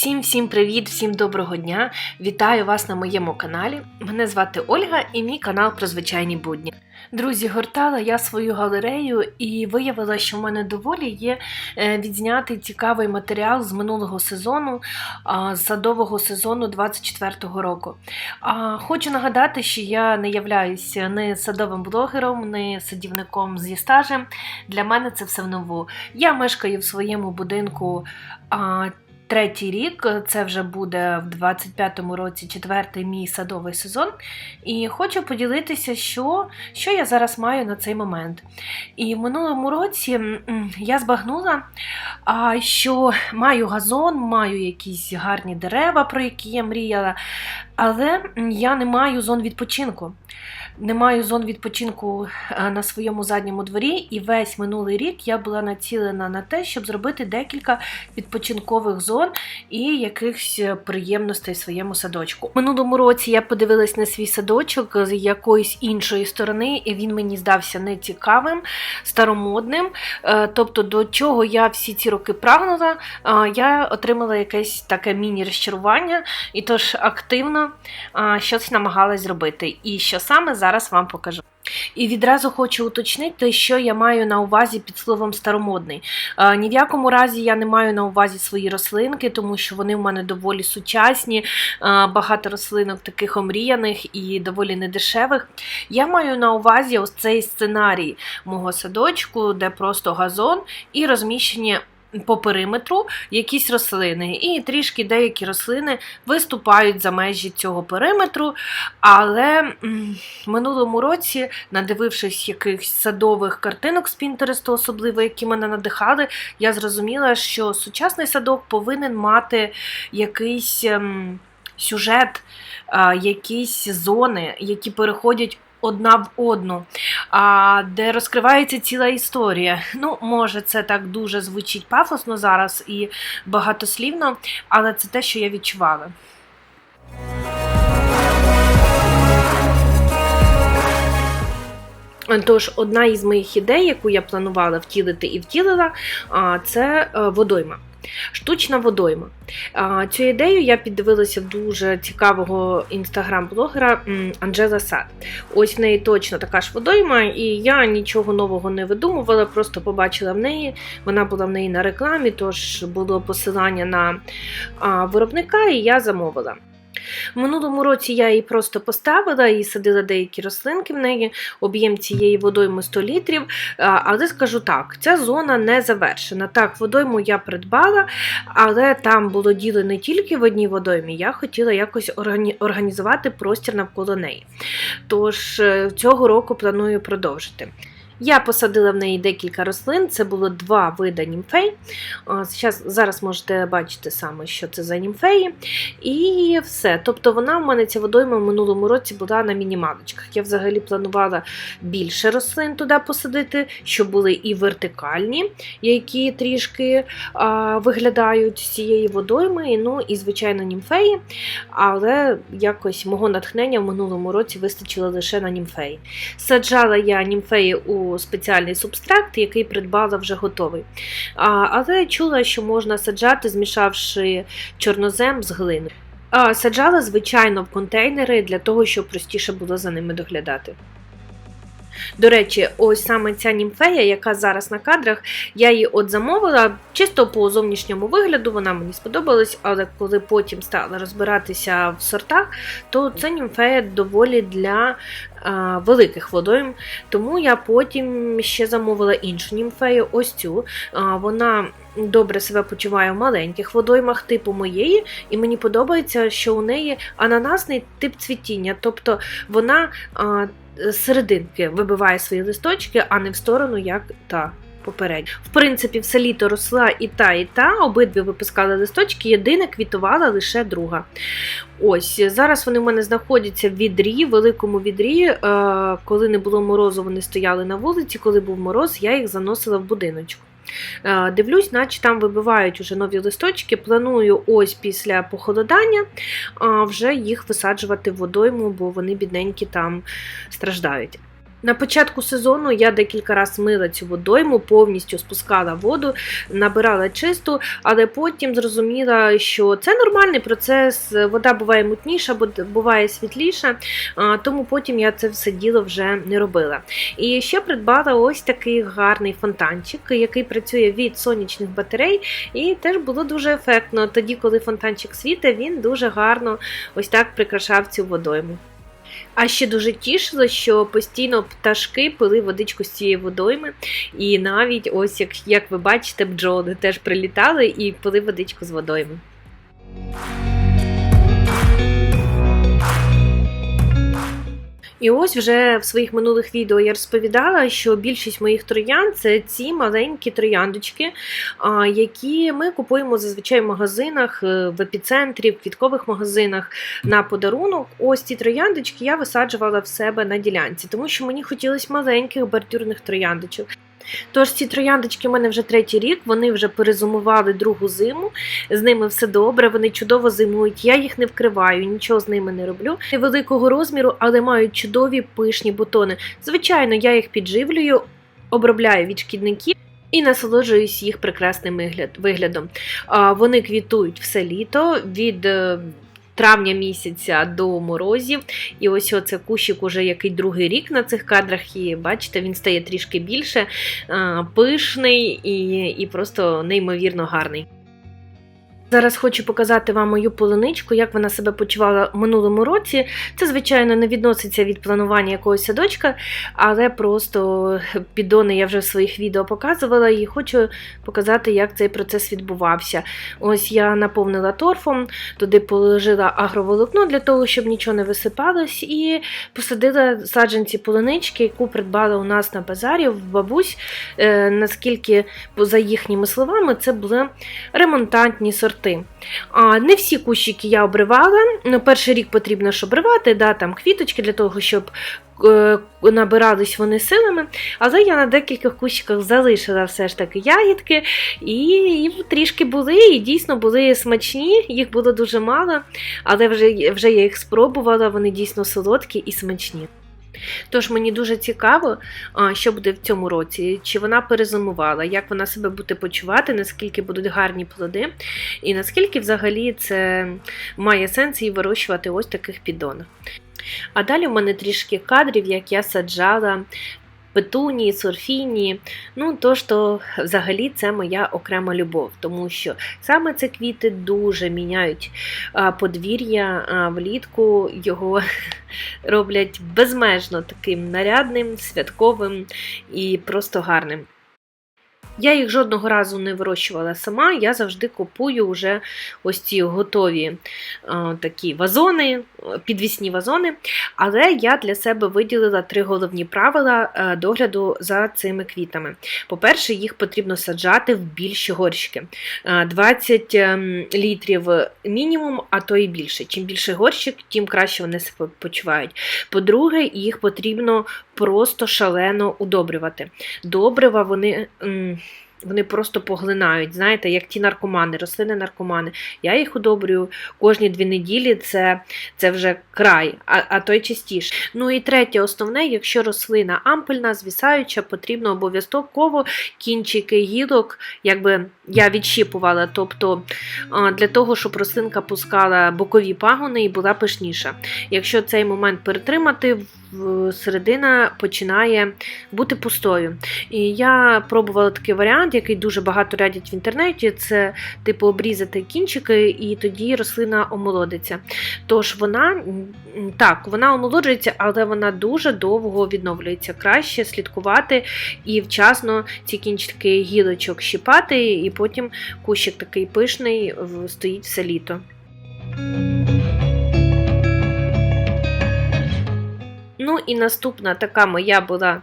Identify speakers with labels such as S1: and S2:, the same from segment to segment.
S1: Всім всім привіт, всім доброго дня! Вітаю вас на моєму каналі. Мене звати Ольга і мій канал про звичайні будні. Друзі, гортала я свою галерею і виявила, що в мене доволі є е, відзнятий цікавий матеріал з минулого сезону, з садового сезону 24-го року. Хочу нагадати, що я не являюся не садовим блогером, не садівником зі стажем. Для мене це все ново. Я мешкаю в своєму будинку. Третій рік, це вже буде в 25-му році четвертий мій садовий сезон. І хочу поділитися, що, що я зараз маю на цей момент. І в минулому році я збагнула, що маю газон, маю якісь гарні дерева, про які я мріяла, але я не маю зон відпочинку. Не маю зон відпочинку е, на своєму задньому дворі, і весь минулий рік я була націлена на те, щоб зробити декілька відпочинкових зон і якихось е, приємностей в своєму садочку. Минулому році я подивилась на свій садочок з якоїсь іншої сторони, і він мені здався нецікавим, старомодним. Е, Тобто, до чого я всі ці роки прагнула, я отримала якесь таке міні-розчарування, і тож активно щось намагалась зробити. І що саме зараз вам покажу. І відразу хочу уточнити, що я маю на увазі під словом старомодний. Е, ні в якому разі я не маю на увазі свої рослинки, тому що вони в мене доволі сучасні, е, багато рослинок таких омріяних і доволі недешевих. Я маю на увазі ось цей сценарій мого садочку, де просто газон і розміщені. По периметру якісь рослини, і трішки деякі рослини виступають за межі цього периметру. Але в минулому році, надивившись якихось садових картинок з Пінтересту, особливо які мене надихали, я зрозуміла, що сучасний садок повинен мати якийсь ем, сюжет, е, якісь зони, які переходять. Одна в одну, а, де розкривається ціла історія. Ну, може, це так дуже звучить пафосно зараз і багатослівно, але це те, що я відчувала. Тож, одна із моїх ідей, яку я планувала втілити і втілила, це е, водойма. Штучна водойма. Цю ідею я піддивилася дуже цікавого інстаграм-блогера Анжела Сад. Ось в неї точно така ж водойма, і я нічого нового не видумувала, просто побачила в неї. Вона була в неї на рекламі, тож було посилання на виробника, і я замовила. В минулому році я її просто поставила і садила деякі рослинки в неї, об'єм цієї водойми 100 літрів. Але скажу так, ця зона не завершена. Так, водойму я придбала, але там було діло не тільки в одній водоймі, я хотіла якось органі- організувати простір навколо неї. Тож е, цього року планую продовжити. Я посадила в неї декілька рослин, це було два вида німфей. Зараз, зараз можете бачити саме, що це за німфеї. І все. Тобто вона в мене ця водойма в минулому році була на мінімалочках. Я взагалі планувала більше рослин туди посадити, щоб були і вертикальні, які трішки а, виглядають з цієї водойми, ну і, звичайно, німфеї. Але якось мого натхнення в минулому році вистачило лише на німфеї. Саджала я німфеї у спеціальний субстракт, який придбала вже готовий. А, але чула, що можна саджати, змішавши чорнозем з глиною. Саджала, звичайно, в контейнери для того, щоб простіше було за ними доглядати. До речі, ось саме ця німфея, яка зараз на кадрах, я її от замовила чисто по зовнішньому вигляду, вона мені сподобалась, але коли потім стала розбиратися в сортах, то ця німфея доволі для а, великих водойм. Тому я потім ще замовила іншу німфею, ось цю. А, вона добре себе почуває в маленьких водоймах, типу моєї, і мені подобається, що у неї ананасний тип цвітіння, тобто вона. А, серединки вибиває свої листочки, а не в сторону, як та Попередньо. В принципі, все літо росла і та, і та, обидві випускали листочки, єдине квітувала лише друга. Ось, зараз вони в мене знаходяться в відрі, великому відрі. Е, коли не було морозу, вони стояли на вулиці, коли був мороз, я їх заносила в будиночку. Е, Дивлюсь, наче там вибивають уже нові листочки. Планую ось після похолодання вже їх висаджувати в водойму, бо вони бідненькі там страждають. На початку сезону я декілька разів мила цю водойму, повністю спускала воду, набирала чисту, але потім зрозуміла, що це нормальний процес. Вода буває мутніша, буває світліша, тому потім я це все діло вже не робила. І ще придбала ось такий гарний фонтанчик, який працює від сонячних батарей, і теж було дуже ефектно. Тоді, коли фонтанчик світить, він дуже гарно ось так прикрашав цю водойму. А ще дуже тішило, що постійно пташки пили водичку з цієї водойми, і навіть ось як, як ви бачите, бджоли теж прилітали і пили водичку з водойми. І ось вже в своїх минулих відео я розповідала, що більшість моїх троян це ці маленькі трояндочки, які ми купуємо зазвичай в магазинах, е, в епіцентрі, в квіткових магазинах на подарунок. Ось ці трояндочки я висаджувала в себе на ділянці, тому що мені хотілося маленьких бордюрних трояндочок. Тож ці трояндочки в мене вже третій рік, вони вже перезимували другу зиму, з ними все добре, вони чудово зимують. Я їх не вкриваю, нічого з ними не роблю. Невеликого розміру, але мають чудові пишні бутони. Звичайно, я їх підживлюю, обробляю від шкідників. І насолоджуюсь їх прекрасним вигляд- виглядом. Вони квітують все літо від е, травня місяця до морозів. І ось оце кущик уже який другий рік на цих кадрах і Бачите, він стає трішки більше, пишний і, і просто неймовірно гарний. Зараз хочу показати вам мою полуничку, як вона себе почувала в минулому році. Це, звичайно, не відноситься від планування якогось садочка, але просто підони я вже в своїх відео показувала і хочу показати, як цей процес відбувався. Ось я наповнила торфом, туди положила агроволокно для того, щоб нічого не висипалось, і посадила саджанці полунички, яку придбала у нас на базарі в бабусь. Е, наскільки, за їхніми словами, це були ремонтантні сорти. А, не всі кущики я обривала. Ну, перший рік потрібно ж обривати, да, там квіточки для того, щоб е, набирались вони силами. Але я на декількох кущиках залишила все ж таки ягідки, і, і трішки були, і дійсно були смачні, їх було дуже мало, але вже, вже я їх спробувала, вони дійсно солодкі і смачні. Тож мені дуже цікаво, що буде в цьому році, чи вона перезимувала, як вона себе буде почувати, наскільки будуть гарні плоди, і наскільки взагалі це має сенс її вирощувати ось таких піддонах. А далі в мене трішки кадрів, як я саджала петунії, сурфінії. Ну, то то взагалі це моя окрема любов, тому що саме ці квіти дуже міняють подвір'я влітку, його роблять безмежно таким нарядним, святковим і просто гарним. Я їх жодного разу не вирощувала сама, я завжди купую вже ось ці готові е, такі вазони, е, підвісні вазони. Але я для себе виділила три головні правила е, догляду за цими квітами. По-перше, їх потрібно саджати в більші горщики. Е, 20 ем, літрів мінімум, а то і більше. Чим більше горщик, тим краще вони себе почувають. По-друге, їх потрібно просто шалено удобрювати. Добрива вони. Вони просто поглинають, знаєте, як ті наркомани, рослини наркомани. Я їх удобрюю кожні дві неділі, це, це вже край, а, а то й частіше. Ну і третє, основне, якщо рослина ампельна, звісаюча, потрібно обов'язково кінчики гілок, якби я відщіпувала, тобто для того, щоб рослинка пускала бокові пагони і була пишніша. Якщо цей момент перетримати, середина починає бути пустою. І я пробувала такий варіант, який дуже багато радять в інтернеті. Це типу обрізати кінчики, і тоді рослина омолодиться. Тож вона так, вона омолоджується, але вона дуже довго відновлюється. Краще слідкувати і вчасно ці кінчики гілочок щіпати, і потім кущик такий пишний стоїть все літо. Ну і наступна така моя була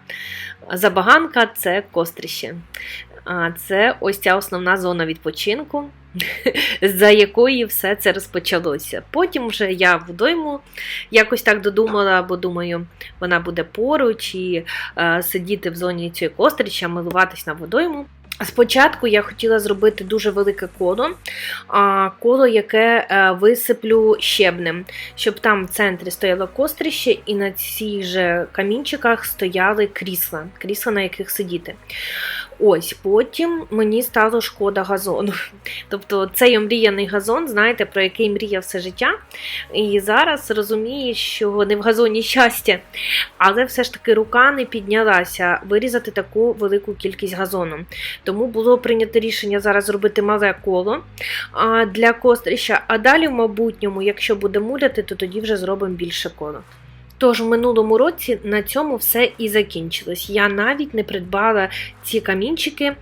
S1: забаганка це кострище. Це ось ця основна зона відпочинку, за якої все це розпочалося. Потім вже я водойму якось так додумала, бо думаю, вона буде поруч і е, сидіти в зоні цієї кострища, милуватись на водойму. Спочатку я хотіла зробити дуже велике коло, коло, яке е, висиплю щебнем, щоб там в центрі стояло кострище, і на цих же камінчиках стояли крісла, крісла, на яких сидіти. Ось потім мені стало шкода газону. Тобто цей омріяний газон, знаєте, про який мріяв все життя. І зараз розумію, що не в газоні щастя, але все ж таки рука не піднялася вирізати таку велику кількість газону. Тому було прийнято рішення зараз зробити мале коло для кострища, а далі в майбутньому, якщо буде муляти, то тоді вже зробимо більше коло. Тож в минулому році на цьому все і закінчилось. Я навіть не придбала ці камінчики,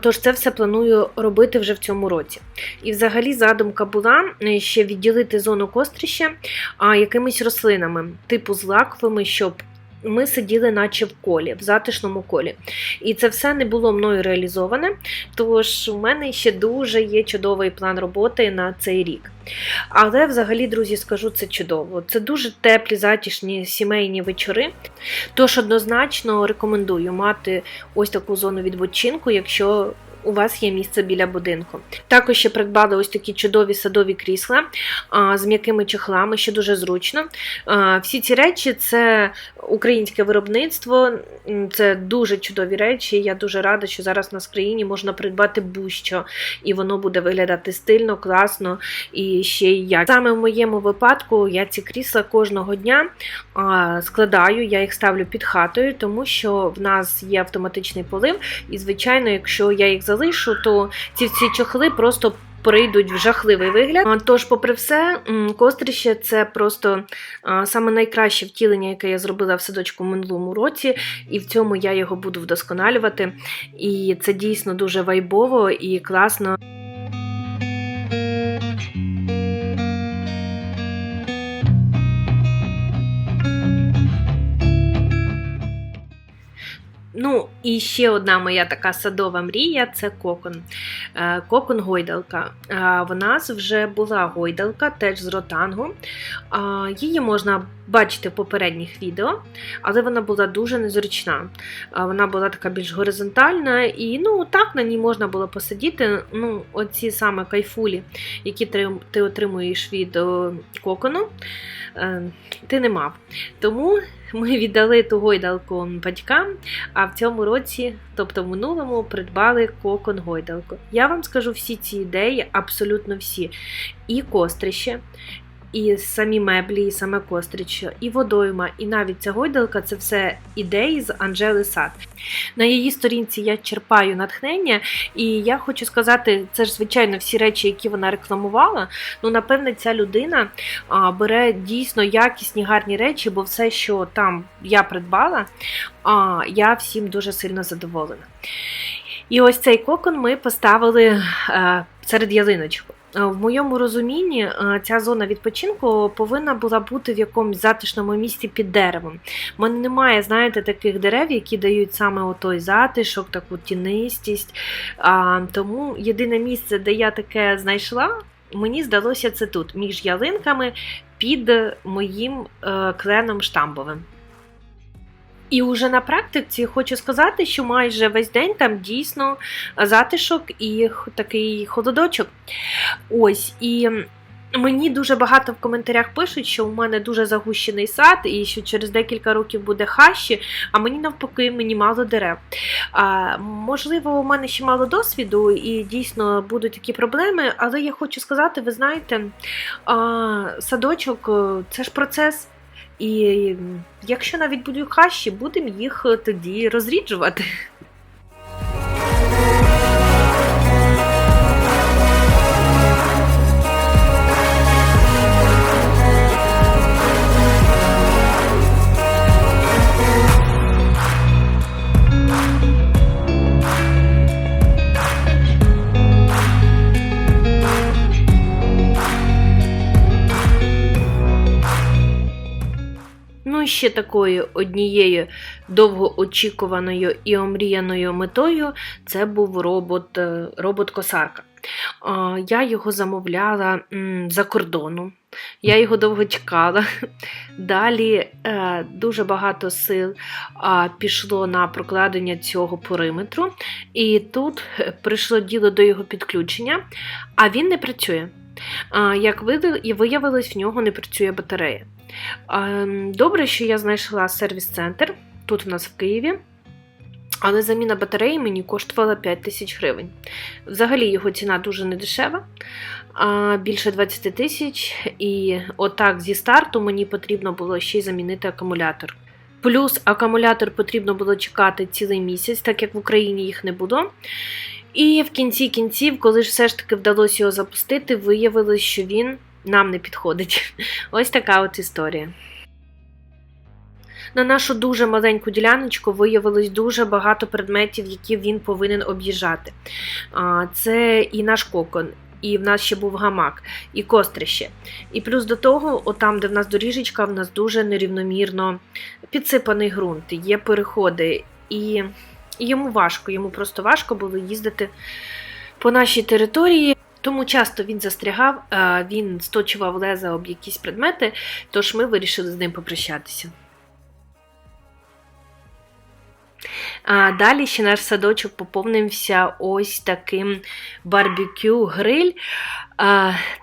S1: тож це все планую робити вже в цьому році. І взагалі задумка була е, ще відділити зону кострища якимись рослинами, типу злаковими, щоб ми сиділи, наче в колі, в затишному колі. І це все не було мною реалізоване. Тож у мене ще дуже є чудовий план роботи на цей рік. Але взагалі, друзі, скажу це чудово. Це дуже теплі, затішні сімейні вечори. Тож однозначно рекомендую мати ось таку зону відпочинку, якщо у вас є місце біля будинку. Також ще придбали ось такі чудові садові крісла з м'якими чехлами, що дуже зручно. Всі ці речі це українське виробництво, це дуже чудові речі. Я дуже рада, що зараз у нас країні можна придбати будь-що, і воно буде виглядати стильно, класно і ще й як. Саме в моєму випадку я ці крісла кожного дня складаю, я їх ставлю під хатою, тому що в нас є автоматичний полив, і, звичайно, якщо я їх залишу, то ці всі чохли просто. Прийдуть в жахливий вигляд. Тож, попри все, кострище це просто саме найкраще втілення, яке я зробила в садочку в минулому році, і в цьому я його буду вдосконалювати. І це дійсно дуже вайбово і класно. І ще одна моя така садова мрія це кокон. Е, Кокон гойдалка. Е, В нас вже була гойдалка, теж з ротангу. Е, Її можна бачити в попередніх відео, але вона була дуже незручна. Вона була така більш горизонтальна, і ну, так на ній можна було посидіти. Ну, Оці саме кайфулі, які ти, отримуєш від кокону, ти не мав. Тому ми віддали ту гойдалку батькам, а в цьому році, тобто в минулому, придбали кокон гойдалку. Я вам скажу всі ці ідеї, абсолютно всі. І кострище, і самі меблі, і саме кострище, і водойма, і навіть ця гойдалка це все ідеї з Анжели Сад. На її сторінці я черпаю натхнення, і я хочу сказати, це ж звичайно всі речі, які вона рекламувала. Ну, напевне, ця людина бере дійсно якісні гарні речі, бо все, що там я придбала, а, я всім дуже сильно задоволена. І ось цей кокон ми поставили е, серед ялиночок. Е, В моєму розумінні е, ця зона відпочинку повинна була бути в якомусь затишному місці під деревом. У мене немає, знаєте, таких дерев, які дають саме отой затишок, таку тінистість. Тому єдине місце, де я таке знайшла, мені здалося це тут, між ялинками під моїм е, кленом штамбовим. І уже на практиці хочу сказати, що майже весь день там дійсно затишок і такий холодочок. Ось і. Мені дуже багато в коментарях пишуть, що у мене дуже загущений сад, і що через декілька років буде хащі, а мені навпаки мені мало дерев. А, можливо, у мене ще мало досвіду і дійсно будуть такі проблеми, але я хочу сказати, ви знаєте, а, садочок е, це ж процес. І якщо навіть будуть хащі, будемо їх тоді розріджувати. Ще такою однією довгоочікуваною і омріяною метою це був робот, е, робот-косарка. Я його замовляла за кордону. Я його довго чекала. Далі е, дуже багато сил пішло на прокладення цього периметру, і тут е, прийшло діло до його підключення, а він не працює. Як виявилось, в нього не працює батарея. А, м, Добре, що я знайшла сервіс-центр тут у нас в Києві. Але заміна батареї мені коштувала 5 тисяч гривень. Взагалі його ціна дуже недешева, більше 20 тисяч. І отак зі старту мені потрібно було ще й замінити акумулятор. Плюс акумулятор потрібно було чекати цілий місяць, так як в Україні їх не було. І в кінці кінців, коли ж все ж таки вдалося його запустити, виявилось, що він нам не підходить. Ось така от історія. На нашу дуже маленьку діляночку виявилось дуже багато предметів, які він повинен об'їжджати. Це і наш кокон, і в нас ще був гамак, і кострище. І плюс до того, отам, де в нас доріжечка, в нас дуже нерівномірно підсипаний ґрунт, є переходи, і, йому важко, йому просто важко було їздити по нашій території. Тому часто він застрягав, він сточував леза об якісь предмети, тож ми вирішили з ним попрощатися. А далі ще наш садочок поповнився ось таким барбекю гриль.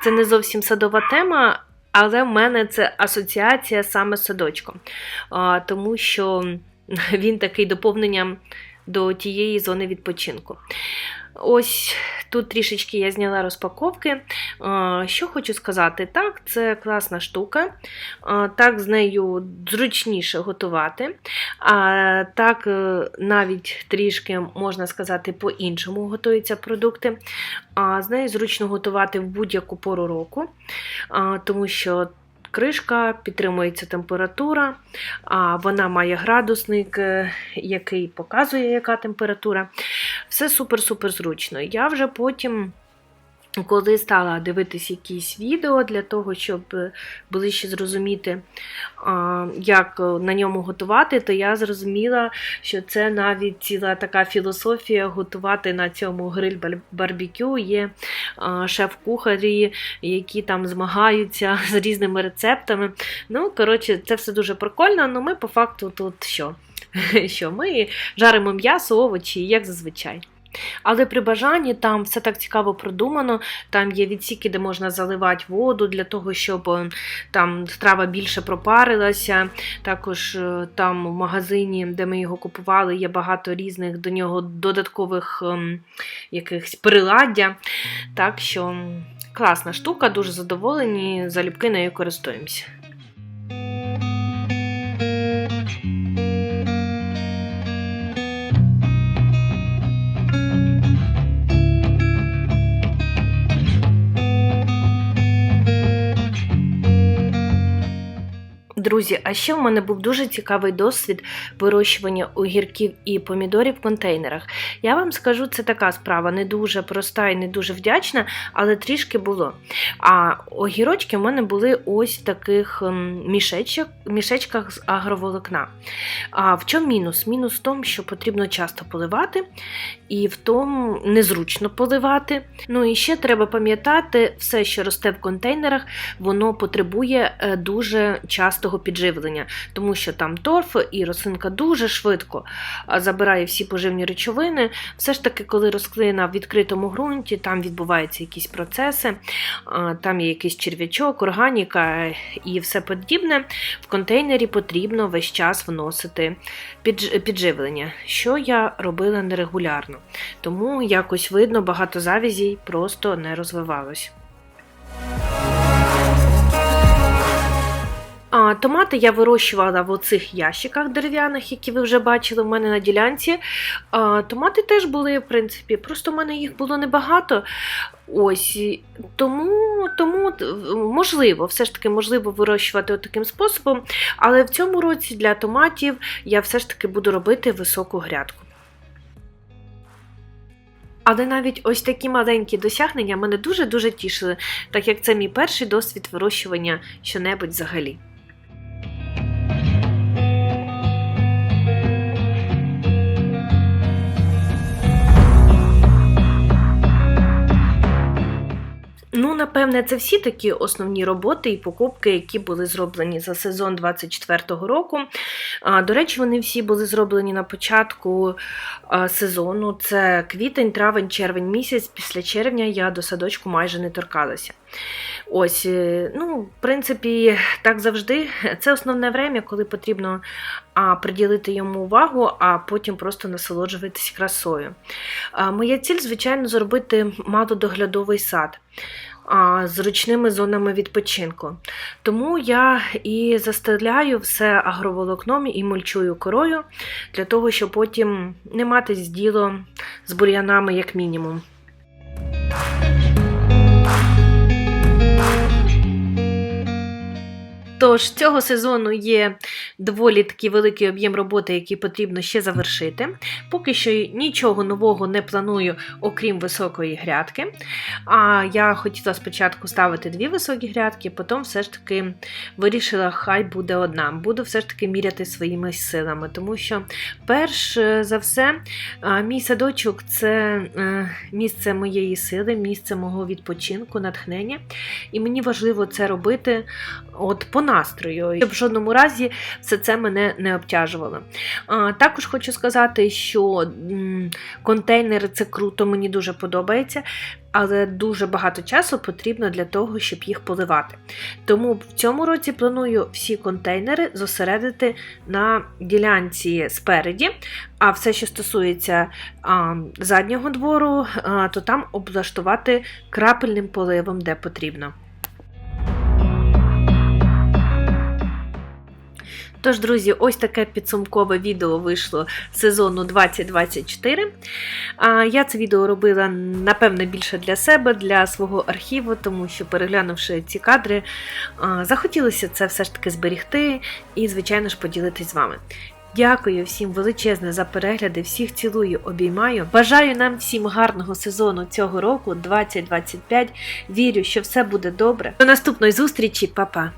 S1: Це не зовсім садова тема, але в мене це асоціація саме з садочком, тому що він такий доповненням до тієї зони відпочинку. Ось тут трішечки я зняла розпаковки. Що хочу сказати, так, це класна штука, так з нею зручніше готувати. А так, е, навіть трішки можна сказати, по-іншому готуються продукти. А з нею зручно готувати в будь-яку пору року, тому що кришка, підтримується температура, а вона має градусник, е, який показує, яка температура. Все супер-супер зручно. Я вже потім. Коли стала дивитись якісь відео для того, щоб е, ближче зрозуміти, як е, на ньому готувати, то я зрозуміла, що це навіть ціла така філософія готувати на цьому гриль барбекю. Є шеф-кухарі, які там змагаються з різними рецептами. Ну, коротше, це все дуже прикольно, але ми по факту тут що? що ми жаримо м'ясо, овочі, як зазвичай. Але при бажанні там все так цікаво продумано. Там є відсіки, де можна заливати воду для того, щоб е, там страва більше пропарилася. Також е, там в магазині, де ми його купували, є багато різних до нього додаткових ем, якихось приладдя. Так що класна штука, дуже задоволені, залюбки нею користуємося. Друзі, а ще в мене був дуже цікавий досвід вирощування огірків і помідорів в контейнерах. Я вам скажу, це така справа, не дуже проста і не дуже вдячна, але трішки було. А огірочки в мене були ось в таких ем, мішечок, мішечках з агроволокна. А в чому мінус? Мінус в тому, що потрібно часто поливати, і в тому незручно поливати. Ну і ще треба пам'ятати, все, що росте в контейнерах, воно потребує е, дуже частого підживлення, тому що там торф і рослинка дуже швидко забирає всі поживні речовини. Все ж таки, коли рослина в відкритому ґрунті, там відбуваються якісь процеси, там є якийсь черв'ячок, органіка і все подібне. В контейнері потрібно весь час вносити підживлення, що я робила нерегулярно. Тому якось видно, багато завязей просто не розвивалось. А, томати я вирощувала в оцих ящиках дерев'яних, які ви вже бачили в мене на ділянці. А, томати теж були, в принципі, просто в мене їх було небагато. Ось тому, тому можливо, все ж таки можливо вирощувати таким способом. Але в цьому році для томатів я все ж таки буду робити високу грядку. Але навіть ось такі маленькі досягнення мене дуже-дуже тішили, так як це мій перший досвід вирощування що-небудь взагалі. Напевне, це всі такі основні роботи і покупки, які були зроблені за сезон 24-го року. До речі, вони всі були зроблені на початку сезону. Це квітень, травень, червень місяць. Після червня я до садочку майже не торкалася. Ось, е, ну, в принципі, так завжди. Це основне время, коли потрібно приділити йому увагу, а потім просто насолоджуватись красою. Моя ціль, звичайно, зробити малодоглядовий сад. З ручними зонами відпочинку. Тому я і застеляю все агроволокном і мульчую корою, для того, щоб потім не мати діло з бур'янами, як мінімум. Тож цього сезону є доволі такий великий об'єм роботи, який потрібно ще завершити. Поки що нічого нового не планую, окрім високої грядки. А я хотіла спочатку ставити дві високі грядки, потім все ж таки вирішила, хай буде одна. Буду все ж таки міряти своїми силами, тому що, перш за все, мій садочок це е, місце моєї сили, місце мого відпочинку, натхнення. І мені важливо це робити от по настрою, щоб в жодному разі все це мене не обтяжувало. Також хочу сказати, що контейнери це круто, мені дуже подобається. Але дуже багато часу потрібно для того, щоб їх поливати. Тому в цьому році планую всі контейнери зосередити на ділянці спереді, а все, що стосується а, заднього двору, а, то там облаштувати крапельним поливом, де потрібно. Тож, друзі, ось таке підсумкове відео вийшло сезону 2024. Я це відео робила, напевне, більше для себе, для свого архіву, тому що, переглянувши ці кадри, захотілося це все ж таки зберігти і, звичайно ж, поділитись з вами. Дякую всім величезне за перегляди, всіх цілую, обіймаю. Бажаю нам всім гарного сезону цього року, 2025. Вірю, що все буде добре. До наступної зустрічі, па-па!